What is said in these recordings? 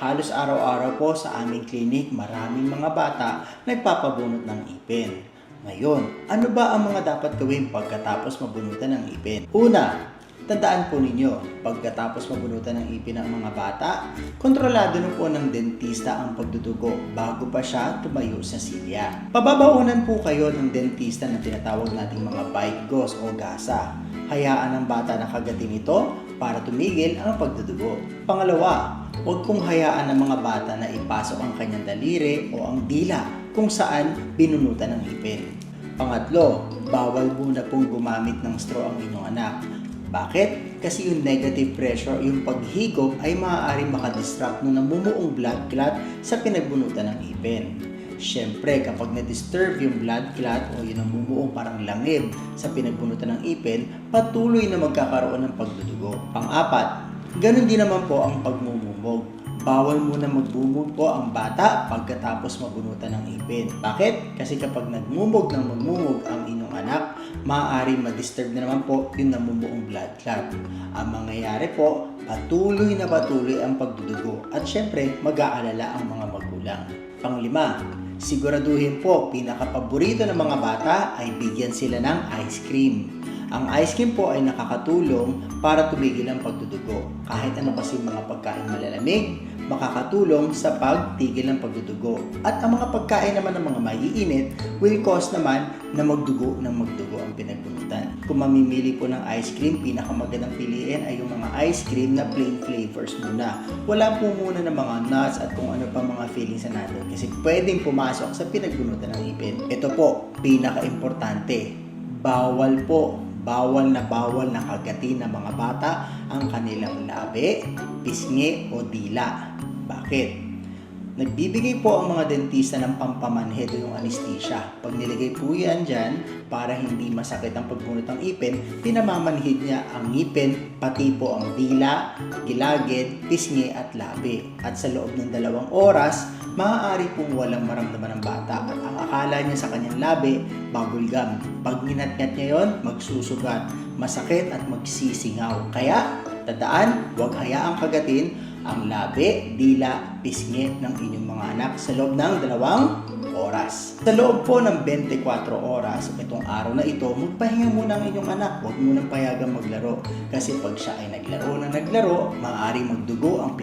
Halos araw-araw po sa aming clinic, maraming mga bata nagpapabunot ng ipin. Ngayon, ano ba ang mga dapat gawin pagkatapos mabunutan ng ipin? Una, tandaan po ninyo, pagkatapos mabunutan ng ipin ng mga bata, kontrolado na po ng dentista ang pagdudugo bago pa siya tumayo sa silya. Pababaunan po kayo ng dentista na tinatawag nating mga bite gauze o gasa. Hayaan ang bata na kagatin ito para tumigil ang pagdudugo. Pangalawa, huwag kong hayaan ng mga bata na ipasok ang kanyang daliri o ang dila kung saan binunutan ng ipin. Pangatlo, bawal muna pong gumamit ng straw ang inyong anak. Bakit? Kasi yung negative pressure, yung paghigop ay maaaring makadistract ng namumuong blood clot sa pinagbunutan ng ipin. Siyempre, kapag na-disturb yung blood clot o yung namumuong parang langib sa pinagbunutan ng ipin, patuloy na magkakaroon ng pagdudugo. Pang-apat, ganun din naman po ang pagmumumog. Bawal muna magbumog po ang bata pagkatapos mabunutan ng ipin. Bakit? Kasi kapag nagmumog ng magmumog ang inyong anak, maaaring ma-disturb na naman po yung namumuong blood clot. Ang mangyayari po, patuloy na patuloy ang pagdudugo at syempre mag-aalala ang mga magulang. Panglima, siguraduhin po pinakapaborito ng mga bata ay bigyan sila ng ice cream. Ang ice cream po ay nakakatulong para tumigil ang pagdudugo. Kahit ano kasi mga pagkain malalamig, makakatulong sa pagtigil ng pagdudugo. At ang mga pagkain naman ng mga maiinit will cause naman na magdugo ng magdugo ang pinagbunutan. Kung mamimili po ng ice cream, pinakamagandang piliin ay yung mga ice cream na plain flavors muna. Wala po muna ng mga nuts at kung ano pa mga feelings na natin kasi pwedeng pumasok sa pinagbunutan ng ipin. Ito po, pinaka-importante. Bawal po bawal na bawal na kagatin ng mga bata ang kanilang labi, pisngi o dila. Bakit? Nagbibigay po ang mga dentista ng pampamanhid o yung anesthesia. Pag nilagay po yan dyan, para hindi masakit ang pagbunot ng ipin, pinamamanhid niya ang ngipin, pati po ang dila, gilagid, pisngi at labi. At sa loob ng dalawang oras, maaari pong walang maramdaman ng bata at ang akala niya sa kanyang labi, bubble gum. Pag ninatngat niya yon, magsusugat, masakit at magsisingaw. Kaya, tandaan, huwag hayaang kagatin ang labi, dila, pisngi ng inyong mga anak sa loob ng dalawang oras. Sa loob po ng 24 oras, itong araw na ito, magpahinga muna ang inyong anak. Huwag munang payagang maglaro. Kasi pag siya ay naglaro na naglaro, maaaring magdugo ang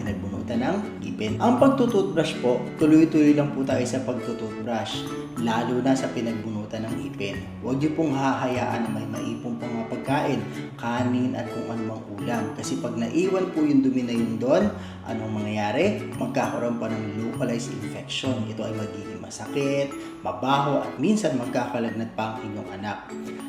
pinagbunutan ng ipin. Ang pagtututbrush po, tuloy-tuloy lang po tayo sa pagtututbrush. Lalo na sa pinagbunutan ng ipin. Huwag niyo pong hahayaan na may maipong pang mga pagkain, kanin at kung anumang ulam. Kasi pag naiwan po yung dumi na yun doon, anong mangyayari? Magkakaroon pa ng localized infection. Ito ay magiging masakit, mabaho at minsan magkakalagnat pa ang inyong anak.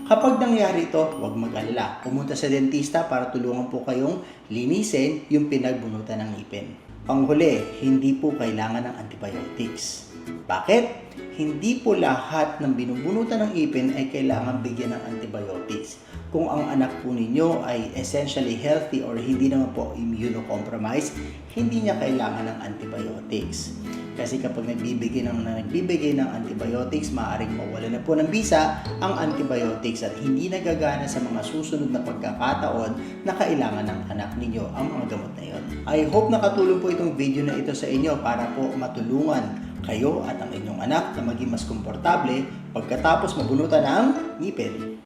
Kapag nangyari ito, huwag mag-alala. Pumunta sa dentista para tulungan po kayong linisin yung pinagbunutan ng ipin. Panghuli, hindi po kailangan ng antibiotics. Bakit? Hindi po lahat ng binubunutan ng ipin ay kailangan bigyan ng antibiotics. Kung ang anak po ninyo ay essentially healthy or hindi naman po immunocompromised, hindi niya kailangan ng antibiotics. Kasi kapag nagbibigay ng nagbibigay ng antibiotics, maaaring mawala na po ng bisa ang antibiotics at hindi nagagana sa mga susunod na pagkakataon na kailangan ng anak ninyo ang mga gamot na yon. I hope nakatulong po itong video na ito sa inyo para po matulungan kayo at ang inyong anak na maging mas komportable pagkatapos mabunutan ng ngipin.